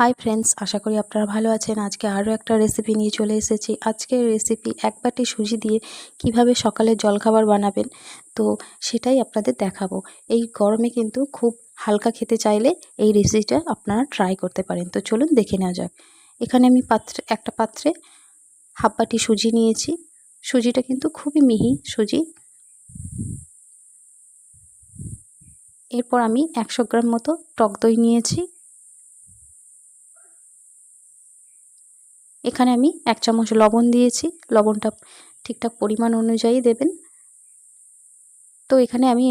Hi friends আশা করি আপনারা ভালো আছেন। আজকে আরও একটা রেসিপি নিয়ে চলে এসেছি। আজকের রেসিপি এক বাটি সুজি দিয়ে কীভাবে সকালে জলখাবার বানাবেন, তো সেটাই আপনাদের দেখাবো। এই গরমে কিন্তু খুব হালকা খেতে চাইলে এই রেসিপিটা আপনারা ট্রাই করতে পারেন। তো চলুন দেখে নেওয়া যাক। এখানে আমি পাত্রে, একটা পাত্রে হাফ বাটি সুজি নিয়েছি। সুজিটা কিন্তু খুবই মিহি সুজি। এরপর আমি একশো গ্রাম মতো টক দই নিয়েছি। এখানে আমি এক চামচ লবণ দিয়েছি। লবণটা ঠিকঠাক পরিমাণ অনুযায়ী দেবেন। তো এখানে আমি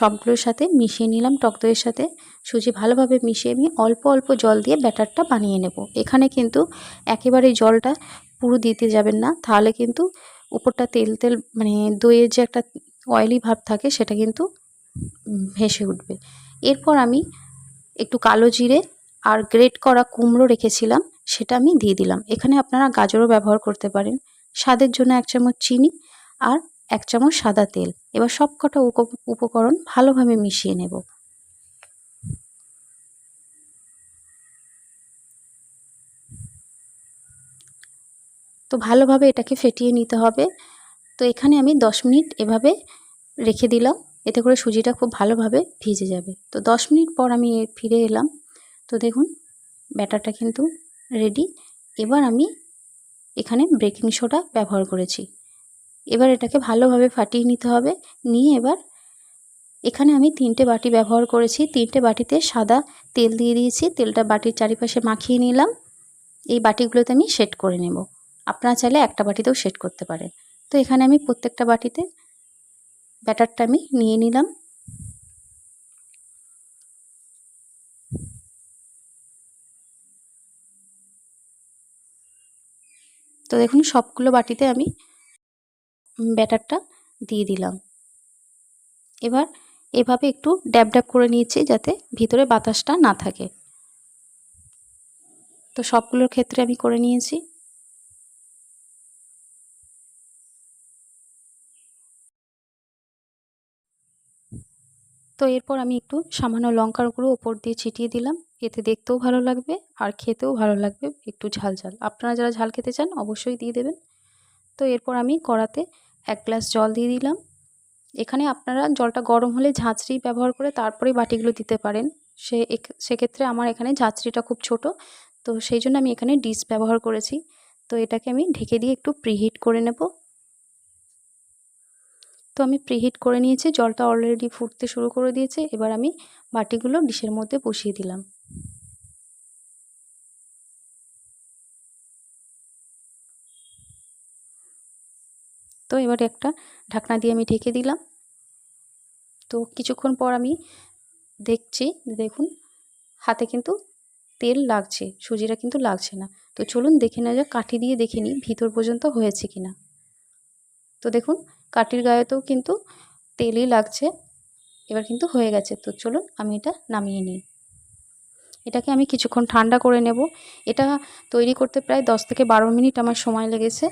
সবগুলোর সাথে মিশিয়ে নিলাম টক দইয়ের সাথে। সুজি ভালোভাবে মিশিয়ে আমি অল্প অল্প জল দিয়ে ব্যাটারটা বানিয়ে নেব। এখানে কিন্তু একেবারে জলটা পুরো দিতে যাবেন না। তাহলে কিন্তু উপরটা তেল তেল মানে দইয়ের যে একটা অয়েলি ভাব থাকে সেটা কিন্তু ভেসে উঠবে। এরপর আমি একটু কালো জিরে আর গ্রেট করা কুমড়ো রেখেছিলাম। সেটা আমি দিয়ে দিলাম। এখানে আপনারা গাজরও ব্যবহার করতে পারেন। স্বাদের জন্য এক চামচ চিনি আর এক চামচ সাদা তেল। এবার সব কটা উপকরণ ভালোভাবে মিশিয়ে নেব। তো ভালোভাবে এটাকে ফেটিয়ে নিতে হবে। তো এখানে আমি দশ মিনিট এভাবে রেখে দিলাম। এতে করে সুজিটা খুব ভালোভাবে ভিজে যাবে। তো দশ মিনিট পর আমি ফিরে এলাম। তো দেখুন, ব্যাটারটা কিন্তু রেডি এবার আমি এখানে বেকিং সোডা ব্যবহার করেছি। এবার এটাকে ভালোভাবে ফাটিয়ে নিতে হবে। নিয়ে এবার এখানে আমি তিনটে বাটি ব্যবহার করেছি। তিনটে বাটিতে সাদা তেল দিয়ে দিয়েছি। তেলটা বাটির চারিপাশে মাখিয়ে নিলাম। এই বাটিগুলোতে আমি সেট করে নেব। আপনারা চাইলে একটা বাটিতেও সেট করতে পারেন। তো এখানে আমি প্রত্যেকটা বাটিতে ব্যাটারটা আমি নিয়ে নিলাম। তো দেখুন, সবগুলো বাটিতে আমি ব্যাটারটা দিয়ে দিলাম। এবার এভাবে একটু ড্যাব ড্যাব করে নিয়েছি যাতে ভিতরে বাতাসটা না থাকে। তো সবগুলোর ক্ষেত্রে আমি করে নিয়েছি। তো এরপর আমি একটু সামান্য লঙ্কার গুঁড়ো ওপর দিয়ে ছিটিয়ে দিলাম। এতে দেখতেও ভালো লাগবে আর খেতেও ভালো লাগবে একটু ঝাল ঝাল। আপনারা যারা ঝাল খেতে চান অবশ্যই দিয়ে দেবেন। তো এরপর আমি কড়াতে এক গ্লাস জল দিয়ে দিলাম। এখানে আপনারা জলটা গরম হলে ঝাঁচড়ি ব্যবহার করে তারপরে বাটিগুলো দিতে পারেন। সে সেক্ষেত্রে আমার এখানে ঝাঁচড়িটা খুব ছোট। তো সেই জন্য আমি এখানে ডিশ ব্যবহার করেছি। তো এটাকে আমি ঢেকে দিয়ে একটু প্রিহিট করে নেব। তো আমি প্রিহিট করে নিয়েছি, জলটা অলরেডি ফুটতে শুরু করে দিয়েছে, এবার আমি বাটিগুলো ডিশের মধ্যে বসিয়ে দিলাম। তো এবার একটা ঢাকনা দিয়ে আমি ঢেকে দিলাম। তো কিছুক্ষণ পর আমি দেখছি, দেখুন, হাতে কিন্তু তেল লাগছে সুজিটা কিন্তু লাগছে না। তো চলুন দেখে নেওয়া যাক, কাঠি দিয়ে দেখে নিই ভিতর পর্যন্ত হয়েছে কি না তো দেখুন কাঠির গায়েতেও কিন্তু তেলই লাগছে। এবার কিন্তু হয়ে গেছে। তো চলুন আমি এটা নামিয়ে নিই। এটাকে আমি কিছুক্ষণ ঠান্ডা করে নেব। এটা তৈরি করতে প্রায় দশ থেকে বারো মিনিট আমার সময় লেগেছে।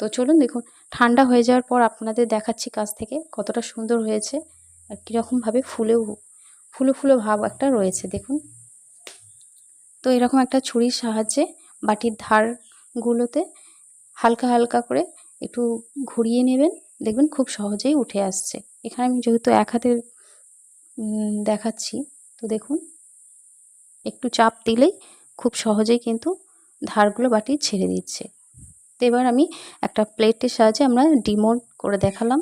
তো চলুন দেখুন, ঠান্ডা হয়ে যাওয়ার পর আপনাদের দেখাচ্ছি কাছ থেকে কতটা সুন্দর হয়েছে আর কীরকমভাবে ফুলেও ফুলো ফুলো ভাব একটা রয়েছে। দেখুন। তো এরকম একটা ছুরির সাহায্যে বাটির ধারগুলোতে হালকা হালকা করে একটু ঘুরিয়ে নেবেন। দেখবেন খুব সহজেই উঠে আসছে। এখানে আমি যেহেতু এক হাতে দেখাচ্ছি, তো দেখুন, একটু চাপ দিলেই খুব সহজেই কিন্তু ধারগুলো বাটি ছেড়ে দিচ্ছে। তো এবার আমি একটা প্লেটের সাহায্যে আমরা ডিমোট করে দেখালাম।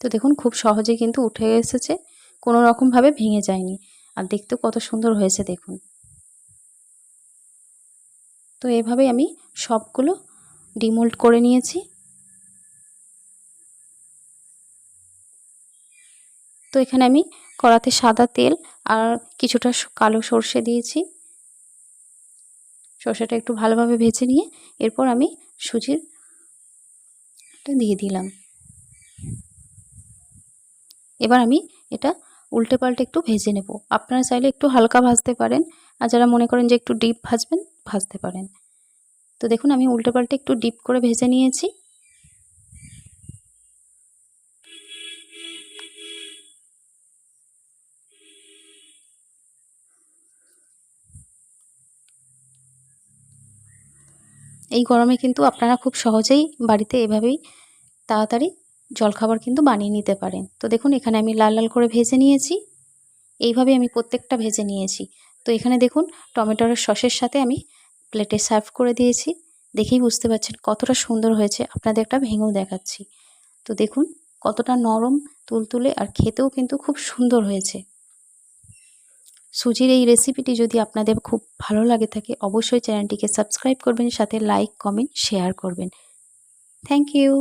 তো দেখুন, খুব সহজেই কিন্তু উঠে এসেছে, কোনো রকমভাবে ভেঙে যায়নি। আর দেখতেও কত সুন্দর হয়েছে, দেখুন। তো এভাবে আমি সবগুলো ডিমোল্ড করে নিয়েছি। তো এখানে আমি কড়াতে সাদা তেল আর কিছুটা কালো সর্ষে দিয়েছি। সর্ষেটা একটু ভালোভাবে ভেজে নিয়ে এরপর আমি সুজির দিয়ে দিলাম। এবার আমি এটা উল্টে পাল্টে একটু ভেজে নেব। আপনারা চাইলে একটু হালকা ভাজতে পারেন। আর যারা মনে করেন যে একটু ডিপ ভাজবেন ভাজতে পারেন। তো দেখুন, আমি উল্টো পাল্টে একটু ডিপ করে ভেজে নিয়েছি। এই গরমে কিন্তু আপনারা খুব সহজেই বাড়িতে এভাবেই তাড়াতাড়ি জলখাবার কিন্তু বানিয়ে নিতে পারেন। তো দেখুন, এখানে আমি লাল লাল করে ভেজে নিয়েছি। এইভাবে আমি প্রত্যেকটা ভেজে নিয়েছি। তো এখানে দেখুন টমেটোর সসের সাথে আমি প্লেটে সার্ভ করে দিয়েছি। দেখেই বুঝতে পারছেন কতটা সুন্দর হয়েছে। আপনাদের একটা ভেঙেও দেখাচ্ছি। তো দেখুন, কতটা নরম, তুলতুলে আর খেতেও কিন্তু খুব সুন্দর হয়েছে। সুজির এই রেসিপিটি যদি আপনাদের খুব ভালো লাগে থাকে, অবশ্যই চ্যানেলটিকে সাবস্ক্রাইব করবেন, সাথে লাইক কমেন্ট শেয়ার করবেন। Thank you